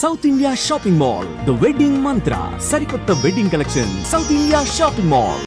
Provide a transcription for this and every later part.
South India shopping mall the wedding Mantra సరికొత్త wedding collection South India shopping mall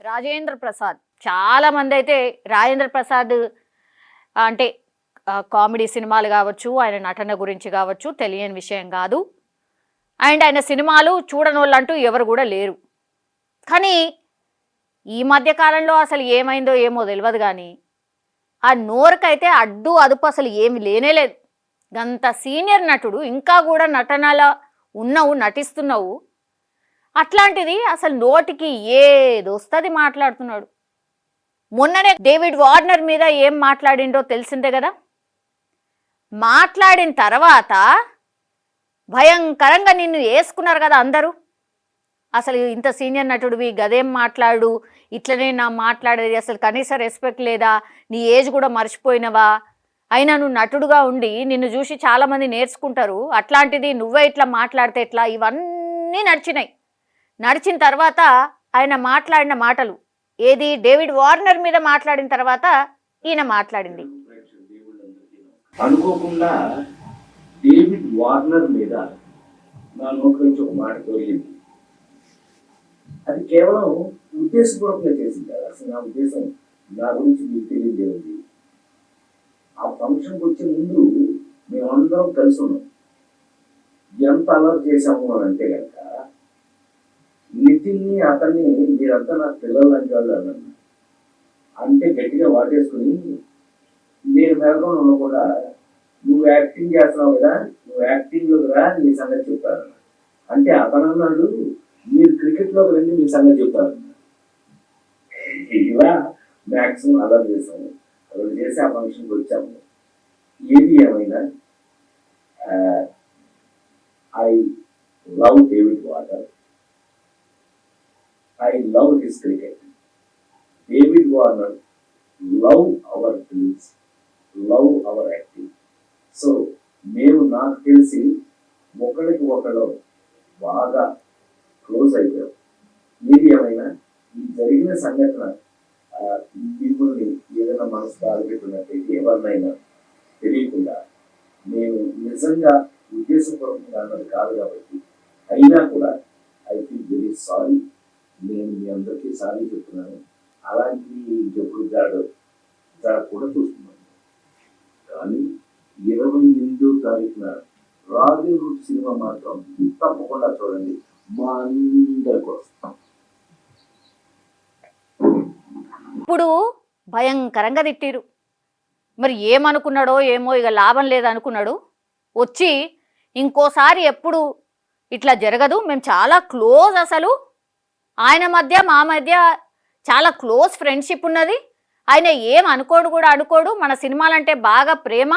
Rajendra Prasad. చాలా మంది అయితే రాజేంద్ర ప్రసాద్ అంటే కామెడీ సినిమాలు కావచ్చు ఆయన నటన గురించి కావచ్చు తెలియని విషయం కాదు. అండ్ ఆయన సినిమాలు చూడని వాళ్ళంటూ ఎవరు కూడా లేరు. కానీ ఈ మధ్య కాలంలో అసలు ఏమైందో ఏమో తెలియదు కానీ ఆ నోరుకైతే అడ్డు అదుపు అసలు ఏమి లేనే లేదు. గంత సీనియర్ నటుడు ఇంకా కూడా నటనల ఉన్నావు నటిస్తున్నావు. అట్లాంటిది అసలు నోటికి ఏదో వస్తుంది మాట్లాడుతున్నాడు. మొన్ననే డేవిడ్ వార్నర్ మీద ఏం మాట్లాడిండో తెలిసిందే కదా? మాట్లాడిన తర్వాత భయంకరంగా నిన్ను వేసుకున్నారు కదా అందరూ. అసలు ఇంత సీనియర్ నటుడివి గదేం మాట్లాడు? ఇట్లనే నా మాట్లాడేది అసలు కనీస రెస్పెక్ట్ లేదా? నీ ఏజ్ కూడా మర్చిపోయినవా? అయినా నువ్వు నటుడుగా ఉండి నిన్ను చూసి చాలామంది నేర్చుకుంటారు. అట్లాంటిది నువ్వే ఇట్లా మాట్లాడితే ఎట్లా? ఇవన్నీ నడిచినాయి. నడిచిన తర్వాత ఆయన మాట్లాడిన మాటలు. ఏది? డేవిడ్ వార్నర్ మీద మాట్లాడిన తర్వాత ఈయన మాట్లాడింది. అనుకోకుండా డేవిడ్ వార్నర్ మీద నా నోటి నుంచి ఒక మాట తొలిగింది అది కేవలం ఉద్దేశపూర్వకంగా చేసింది కదా. అసలు నా ఉద్దేశం నా గురించి మీకు తెలియదే ఉంది ఆ ఫంక్షన్కి వచ్చే ముందు మేమందరం కలిసి ఉన్నాం. ఎంత అలర్ట్ చేశాము అని అంటే కనుక నితిన్ని అతన్ని మీరంతా నా పిల్లలు లాంటి వాళ్ళు అన్నాను అంటే గట్టిగా వాటేసుకుని నేను మెలకువలో కూడా నువ్వు యాక్టింగ్ చేస్తున్నావు కదా నువ్వు యాక్టింగ్ రా నీ సంగతి చెప్తారు అంటే అతను అన్నాడు క్రికెట్లోకి రండి మీ సంగతి చెప్తారు ఇలా మ్యాక్సిమం అలా చేసాము అలా చేసి ఆ ఫంక్షన్కి వచ్చాము. ఏది ఏమైనా I love David water I love his cricket David Warner love our films love our acting so మేము నాకు తెలిసి ఒకరికి ఒకరు బాగా క్లోజ్ అయిపోయావు ఏది ఏమైనా ఈ జరిగిన సంఘటన మిమ్మల్ని ఏదైనా మనసు బాధపెట్టినట్టయితే ఎవరినైనా తెలియకుండా నేను నిజంగా ఉద్దేశపూర్వకంగా అన్నది కాదు కాబట్టి అయినా కూడా ఐ ఫీల్ వెరీ సారీ. నేను మీ అందరికీ సారీ చెప్తున్నాను. అలాంటివి ఇంకెప్పుడు జరగదు జరగకుండా చూస్తున్నాను. కానీ ఇరవై ఎనిమిదో తారీఖున రాజు సినిమా మాత్రం తప్పకుండా చూడండి. ఇప్పుడు భయంకరంగా తిట్టిరు. మరి ఏమనుకున్నాడో ఏమో ఇక లాభం లేదనుకున్నాడు. వచ్చి ఇంకోసారి ఎప్పుడు ఇట్లా జరగదు. మేము చాలా క్లోజ్ అసలు. ఆయన మధ్య మా మధ్య చాలా క్లోజ్ ఫ్రెండ్షిప్ ఉన్నది. ఆయన ఏం అనుకోడు కూడా అనుకోడు. మన సినిమాలంటే బాగా ప్రేమ.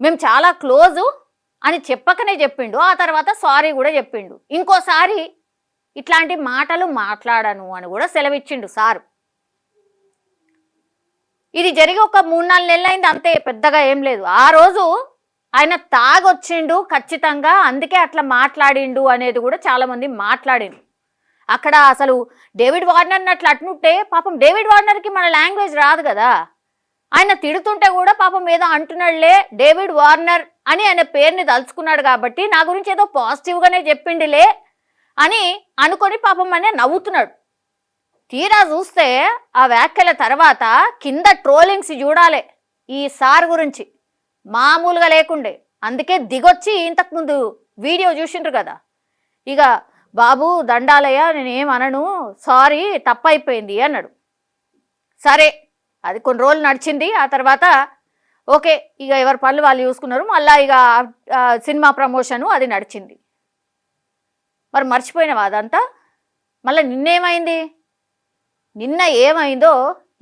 మేము చాలా క్లోజు. అని చెప్పకనే చెప్పిండు. ఆ తర్వాత సారీ కూడా చెప్పిండు. ఇంకోసారి ఇట్లాంటి మాటలు మాట్లాడను అని కూడా సెలవిచ్చిండు సారు. ఇది జరిగి ఒక మూడు నాలుగు నెలలు అయింది అంతే పెద్దగా ఏం లేదు. ఆ రోజు ఆయన తాగొచ్చిండు ఖచ్చితంగా అందుకే అట్లా మాట్లాడిండు అనేది కూడా చాలామంది మాట్లాడిండు అక్కడ అసలు డేవిడ్ వార్నర్ అట్లా అట్నుంటే పాపం డేవిడ్ వార్నర్కి మన లాంగ్వేజ్ రాదు కదా. ఆయన తిడుతుంటే కూడా పాపం ఏదో అంటున్నాడులే డేవిడ్ వార్నర్ అని ఆయన పేరుని తలుచుకున్నాడు కాబట్టి నా గురించి ఏదో పాజిటివ్గానే చెప్పిండిలే అని అనుకొని పాపం అనే నవ్వుతున్నాడు. తీరా చూస్తే ఆ వ్యాఖ్యల తర్వాత కింద ట్రోలింగ్స్ చూడాలి ఈ సార్ గురించి. మామూలుగా లేకుండే. అందుకే దిగొచ్చి ఇంతకుముందు వీడియో చూసిండ్రు కదా. ఇక బాబు దండాలయ్య నేనేం అనను సారీ తప్పైపోయింది అన్నాడు. సరే అది కొన్ని రోజులు నడిచింది ఆ తర్వాత ఓకే ఇక ఎవరి పనులు వాళ్ళు చూసుకున్నారు మళ్ళీ ఇక సినిమా ప్రమోషను అది నడిచింది. మరి మర్చిపోయినావా అదంతా? మళ్ళీ నిన్నేమైంది? నిన్న ఏమైందో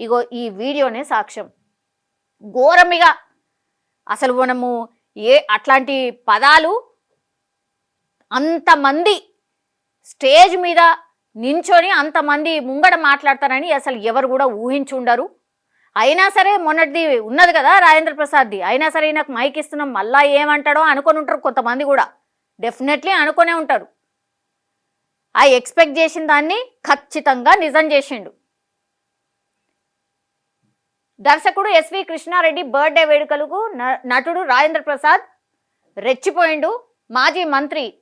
ఇగో ఈ వీడియోనే సాక్ష్యం. ఘోరమిగా. అసలు మనము ఏ అట్లాంటి పదాలు అంతమంది స్టేజ్ మీద నించొని అంతమంది ముంగడ మాట్లాడతారని అసలు ఎవరు కూడా ఊహించుండరు. అయినా సరే మొన్నటిది ఉన్నది కదా రాజేంద్ర ప్రసాద్ది. అయినా సరే నాకు మైక్ ఇస్తున్నాం మళ్ళా ఏమంటాడో అనుకొని ఉంటారు కొంతమంది కూడా. డెఫినెట్లీ అనుకునే ఉంటారు. ఆ ఎక్స్పెక్ట్ చేసిన దాన్ని ఖచ్చితంగా నిజం చేసిండు. దర్శకుడు ఎస్వి కృష్ణారెడ్డి బర్త్డే వేడుకలకు న- నటుడు రాజేంద్ర ప్రసాద్ రెచ్చిపోయిండు. మాజీ మంత్రి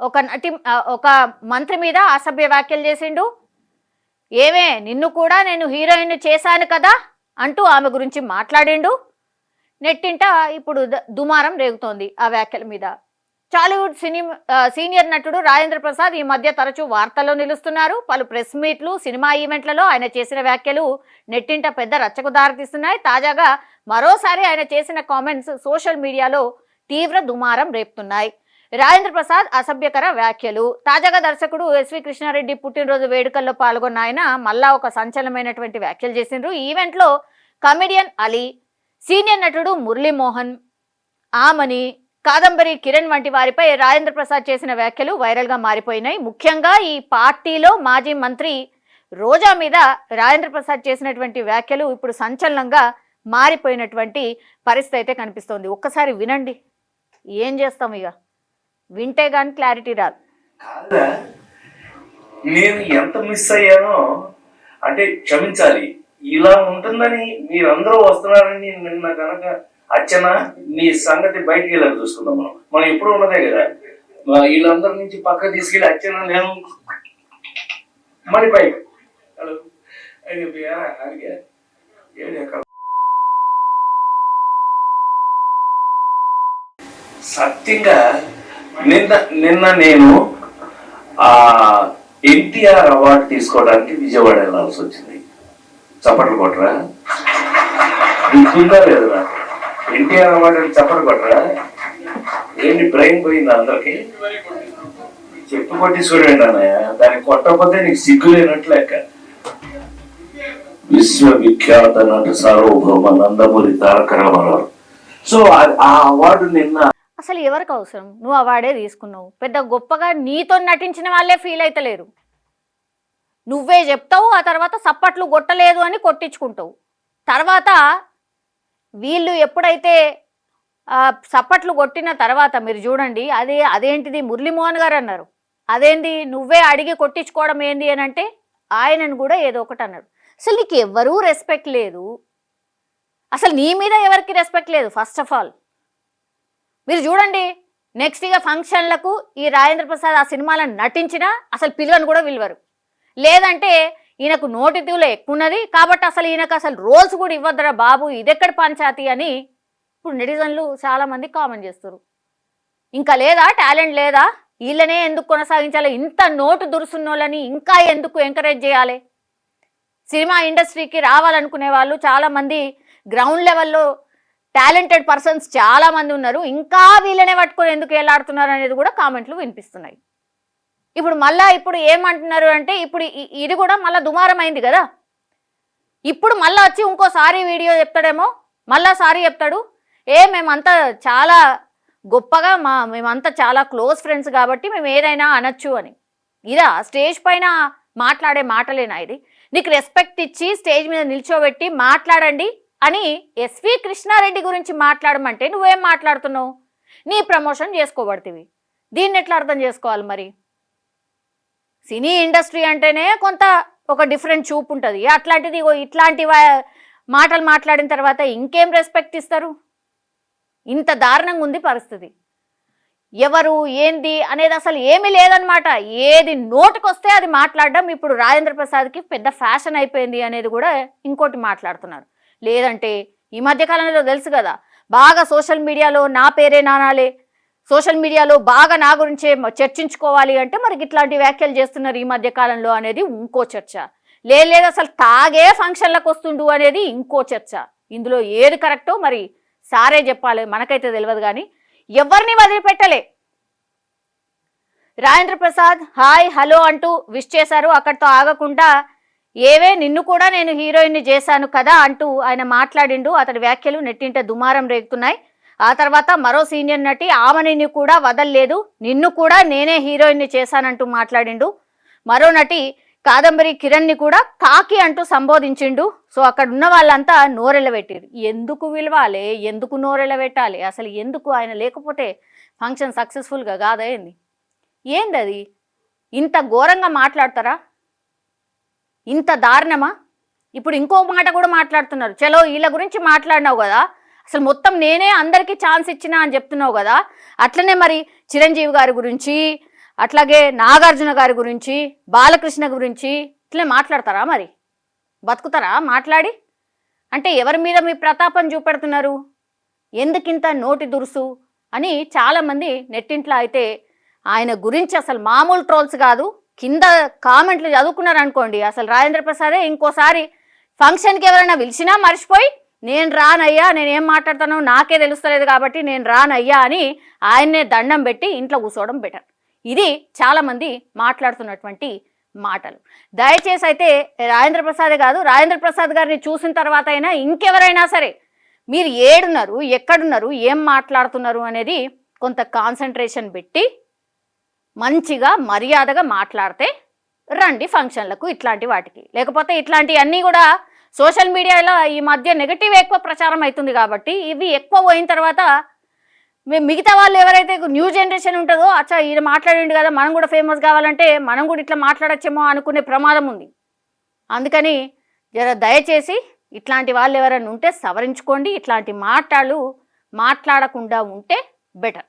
ఒక నటి ఒక మంత్రి మీద అసభ్య వ్యాఖ్యలు చేసిండు. ఏమే నిన్ను కూడా నేను హీరోయిన్ చేశాను కదా? అంటూ ఆమె గురించి మాట్లాడిండు. నెట్టింట ఇప్పుడు ద- దుమారం రేగుతోంది ఆ వ్యాఖ్యల మీద. టాలీవుడ్ సినీ సీనియర్ నటుడు రాజేంద్ర ప్రసాద్ ఈ మధ్య తరచూ వార్తల్లో నిలుస్తున్నారు. పలు ప్రెస్ మీట్లు సినిమా ఈవెంట్లలో ఆయన చేసిన వ్యాఖ్యలు నెట్టింట పెద్ద రచ్చకు దారితీస్తున్నాయి. తాజాగా మరోసారి ఆయన చేసిన కామెంట్స్ సోషల్ మీడియాలో తీవ్ర దుమారం రేపుతున్నాయి. రాజేంద్ర ప్రసాద్ అసభ్యకర వ్యాఖ్యలు. తాజాగా దర్శకుడు ఎస్వి కృష్ణారెడ్డి పుట్టినరోజు వేడుకల్లో పాల్గొన్న ఆయన మళ్ళా ఒక సంచలనమైనటువంటి వ్యాఖ్యలు చేసిండ్రు. ఈవెంట్లో కమెడియన్ అలీ సీనియర్ నటుడు మురళీమోహన్ ఆమని కాదంబరి కిరణ్ వంటి వారిపై రాజేంద్ర ప్రసాద్ చేసిన వ్యాఖ్యలు వైరల్గా మారిపోయినాయి. ముఖ్యంగా ఈ పార్టీలో మాజీ మంత్రి రోజా మీద రాజేంద్ర ప్రసాద్ చేసినటువంటి వ్యాఖ్యలు ఇప్పుడు సంచలనంగా మారిపోయినటువంటి పరిస్థితి అయితే కనిపిస్తోంది. ఒక్కసారి వినండి. ఏం చేస్తాం ఇక? వింటే కానీ క్లారిటీ రాదు. కాదా? నేను ఎంత మిస్ అయ్యానో అంటే క్షమించాలి ఇలా ఉంటుందని మీరందరూ వస్తున్నారని నిన్న కనుక అచ్చన నీ సంగతి బయటికి వెళ్ళాలి చూసుకుందాం మనం. మనం ఎప్పుడు ఉన్నదే కదా. వీళ్ళందరి నుంచి పక్క తీసుకెళ్ళి అచ్చన నేను మరి హలో. అడిగా. ఎక్కడ సత్యంగా నిన్న నిన్న నేను ఆ ఎన్టీఆర్ అవార్డు తీసుకోవడానికి విజయవాడ వెళ్ళాల్సి వచ్చింది. చప్పట్లు కొట్టరా? గుర్తుందా లేదు ఎన్టీఆర్ అవార్డు అని చప్పట్లు కొట్టరా? ఏంటి బ్రెయిన్ పోయింది అందరికి? చెప్పు కొట్టి చూడండి అన్నయ్య. దాన్ని కొట్టకపోతే నీకు సిగ్గు లేనట్లు లెక్క. విశ్వవిఖ్యాత నట సార్వభౌమ నందమూరి తారక రామారావు. సో ఆ అవార్డు నిన్న అసలు ఎవరికి అవసరం? నువ్వు అవార్డే తీసుకున్నావు. పెద్ద గొప్పగా నీతో నటించిన వాళ్ళే ఫీల్ అయితలేరు. నువ్వే చెప్తావు ఆ తర్వాత సప్పట్లు కొట్టలేదు అని కొట్టించుకుంటావు. తర్వాత వీళ్ళు ఎప్పుడైతే సప్పట్లు కొట్టిన తర్వాత మీరు చూడండి అదే అదేంటిది మురళీమోహన్ గారు అన్నారు. అదేంది? నువ్వే అడిగి కొట్టించుకోవడం ఏంది అని అంటే ఆయనను కూడా ఏదో ఒకటి అన్నారు అసలు నీకు ఎవ్వరూ రెస్పెక్ట్ లేదు. అసలు నీ మీద ఎవరికి రెస్పెక్ట్ లేదు ఫస్ట్ ఆఫ్ ఆల్ మీరు చూడండి. నెక్స్ట్ ఇక ఫంక్షన్లకు ఈ రాజేంద్ర ప్రసాద్ ఆ సినిమాలను నటించినా అసలు పిలువను కూడా విలువరు లేదంటే ఈయనకు నోటి ఎక్కువ ఉన్నది కాబట్టి అసలు ఈయనకు అసలు రోల్స్ కూడా ఇవ్వద్దురా బాబు. ఇదెక్కడ పంచాయతీ అని ఇప్పుడు నెటిజన్లు చాలామంది కామెంట్ చేస్తారు ఇంకా లేదా? టాలెంట్ లేదా? వీళ్ళనే ఎందుకు కొనసాగించాలి? ఇంత నోటు దురుసున్నోళ్ళని ఇంకా ఎందుకు ఎంకరేజ్ చేయాలి? సినిమా ఇండస్ట్రీకి రావాలనుకునే వాళ్ళు చాలామంది గ్రౌండ్ లెవెల్లో టాలెంటెడ్ పర్సన్స్ చాలా మంది ఉన్నారు. ఇంకా వీళ్ళనే పట్టుకొని ఎందుకు వెళ్ళాడుతున్నారు అనేది కూడా కామెంట్లు వినిపిస్తున్నాయి. ఇప్పుడు మళ్ళా ఇప్పుడు ఏమంటున్నారు అంటే ఇప్పుడు ఇది కూడా మళ్ళా దుమారం అయింది కదా. ఇప్పుడు మళ్ళీ వచ్చి ఇంకోసారి వీడియో చెప్తాడేమో మళ్ళా సారీ చెప్తాడు. ఏ మేమంతా చాలా గొప్పగా మా మేమంతా చాలా క్లోజ్ ఫ్రెండ్స్ కాబట్టి మేము ఏదైనా అనొచ్చు అని. ఇదా స్టేజ్ పైన మాట్లాడే మాటలేనా ఇది? నీకు రెస్పెక్ట్ ఇచ్చి స్టేజ్ మీద నిల్చోబెట్టి మాట్లాడండి. అని ఎస్వి కృష్ణారెడ్డి గురించి మాట్లాడమంటే నువ్వేం మాట్లాడుతున్నావు? నీ ప్రమోషన్ చేసుకోబడుతుంది దీన్ని ఎట్లా అర్థం చేసుకోవాలి మరి? సినీ ఇండస్ట్రీ అంటేనే కొంత ఒక డిఫరెంట్ చూపు ఉంటుంది. అట్లాంటిది ఇట్లాంటి వా- మాటలు మాట్లాడిన తర్వాత ఇంకేం రెస్పెక్ట్ ఇస్తారు? ఇంత దారుణంగా ఉంది పరిస్థితి. ఎవరు ఏంది అనేది అసలు ఏమీ లేదనమాట ఏది నోటికొస్తే అది మాట్లాడడం ఇప్పుడు రాజేంద్ర ప్రసాద్కి పెద్ద ఫ్యాషన్ అయిపోయింది అనేది కూడా ఇంకోటి మాట్లాడుతున్నారు. లేదంటే ఈ మధ్య కాలంలో తెలుసు కదా బాగా సోషల్ మీడియాలో నా పేరే నానాలే. సోషల్ మీడియాలో బాగా నా గురించే చర్చించుకోవాలి అంటే మరి ఇట్లాంటి వ్యాఖ్యలు చేస్తున్నారు ఈ మధ్య కాలంలో అనేది ఇంకో చర్చ. లేదు అసలు తాగే ఫంక్షన్లకు వస్తుండు అనేది ఇంకో చర్చ. ఇందులో ఏది కరెక్టో మరి సారే చెప్పాలి మనకైతే తెలియదు కానీ ఎవరిని వదిలిపెట్టలే. రాజేంద్ర ప్రసాద్ హాయ్ హలో అంటూ విష్ చేశారు. అక్కడితో ఆగకుండా ఏవే నిన్ను కూడా నేను హీరోయిన్ని చేశాను కదా అంటూ ఆయన మాట్లాడిండు. అతడి వ్యాఖ్యలు నెట్టింట దుమారం రేగుతున్నాయి. ఆ తర్వాత మరో సీనియర్ నటి ఆమెని కూడా వదల్లేదు. నిన్ను కూడా నేనే హీరోయిన్ని చేశానంటూ మాట్లాడిండు. మరో నటి కాదంబరి కిరణ్ని కూడా కాకి అంటూ సంబోధించిండు. సో అక్కడ ఉన్న వాళ్ళంతా నోరెళ్ళబెట్టారు ఎందుకు విలవాలి? ఎందుకు నోరెళ్ళబెట్టాలి అసలు ఎందుకు ఆయన లేకపోతే ఫంక్షన్ సక్సెస్ఫుల్గా కాదా ఏంది? ఏంది అది ఇంత ఘోరంగా మాట్లాడతారా? ఇంత దారుణమా? ఇప్పుడు ఇంకో మాట కూడా మాట్లాడుతున్నారు. చలో వీళ్ళ గురించి మాట్లాడినావు కదా? అసలు మొత్తం నేనే అందరికీ ఛాన్స్ ఇచ్చినా అని చెప్తున్నావు కదా? అట్లనే మరి చిరంజీవి గారి గురించి అట్లాగే నాగార్జున గారి గురించి బాలకృష్ణ గురించి ఇట్లనే మాట్లాడతారా మరి? బతుకుతారా? మాట్లాడి. అంటే ఎవరి మీద మీ ప్రతాపం చూపెడుతున్నారు? ఎందుకింత నోటి దురుసు? అని చాలామంది నెట్టింట్లో అయితే ఆయన గురించి అసలు మామూలు ట్రోల్స్ కాదు. కింద కామెంట్లు చదువుకున్నారు అనుకోండి అసలు రాజేంద్ర ప్రసాదే ఇంకోసారి ఫంక్షన్కి ఎవరైనా పిలిచినా మర్చిపోయి నేను రానయ్యా నేను ఏం మాట్లాడతానో నాకే తెలుస్తలేదు కాబట్టి నేను రానయ్యా అని ఆయన్నే దండం పెట్టి ఇంట్లో కూర్చోవడం బెటర్ ఇది చాలామంది మాట్లాడుతున్నటువంటి మాటలు. దయచేసి అయితే రాజేంద్ర ప్రసాదే కాదు రాజేంద్ర ప్రసాద్ గారిని చూసిన తర్వాత అయినా ఇంకెవరైనా సరే మీరు ఏడున్నారు ఎక్కడున్నారు ఏం మాట్లాడుతున్నారు అనేది కొంత కాన్సన్ట్రేషన్ పెట్టి మంచిగా మర్యాదగా మాట్లాడితే రండి ఫంక్షన్లకు ఇట్లాంటి వాటికి. లేకపోతే ఇట్లాంటివన్నీ కూడా సోషల్ మీడియాలో ఈ మధ్య నెగటివ్ ఎక్కువ ప్రచారం అవుతుంది కాబట్టి ఇవి ఎక్కువ పోయిన తర్వాత మిగతా వాళ్ళు ఎవరైతే న్యూ జనరేషన్ ఉంటుందో అచ్చా ఈయన మాట్లాడిండు కదా మనం కూడా ఫేమస్ కావాలంటే మనం కూడా ఇట్లా మాట్లాడచ్చేమో అనుకునే ప్రమాదం ఉంది. అందుకని జర దయచేసి ఇట్లాంటి వాళ్ళు ఎవరైనా ఉంటే సవరించుకోండి ఇట్లాంటి మాటలు మాట్లాడకుండా ఉంటే బెటర్.